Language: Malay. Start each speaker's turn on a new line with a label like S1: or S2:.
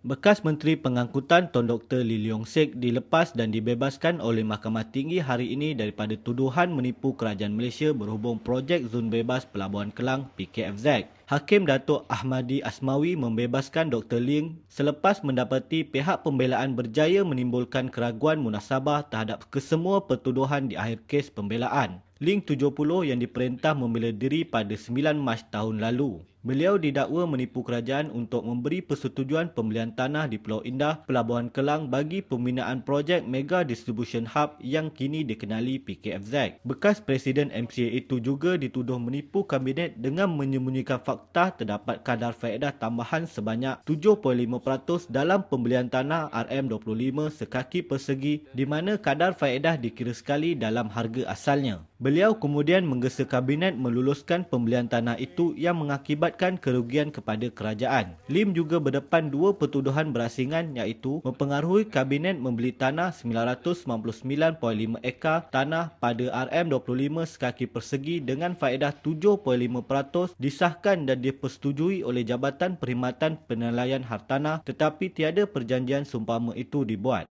S1: Bekas Menteri Pengangkutan Tun Dr. Lee Leong Sek dilepas dan dibebaskan oleh Mahkamah Tinggi hari ini daripada tuduhan menipu kerajaan Malaysia berhubung projek Zon Bebas Pelabuhan Kelang PKFZ. Hakim Datuk Ahmadi Asmawi membebaskan Dr. Ling selepas mendapati pihak pembelaan berjaya menimbulkan keraguan munasabah terhadap kesemua pertuduhan di akhir kes pembelaan. Ling 70 yang diperintah membela diri pada 9 Mac tahun lalu. Beliau didakwa menipu kerajaan untuk memberi persetujuan pembelian tanah di Pulau Indah, Pelabuhan Kelang bagi pembinaan projek Mega Distribution Hub yang kini dikenali PKFZ. Bekas Presiden MCA itu juga dituduh menipu kabinet dengan menyembunyikan fakta terdapat kadar faedah tambahan sebanyak 7.5% dalam pembelian tanah RM25 sekaki persegi di mana kadar faedah dikira sekali dalam harga asalnya. Beliau kemudian menggesa kabinet meluluskan pembelian tanah itu yang mengakibat mengakibatkan kerugian kepada kerajaan. Lim juga berdepan dua pertuduhan berasingan iaitu mempengaruhi kabinet membeli tanah 999.5 ekar tanah pada RM25 sekaki persegi dengan faedah 7.5% disahkan dan dipersetujui oleh Jabatan Perkhidmatan Penilaian Hartanah tetapi tiada perjanjian sumpama itu dibuat.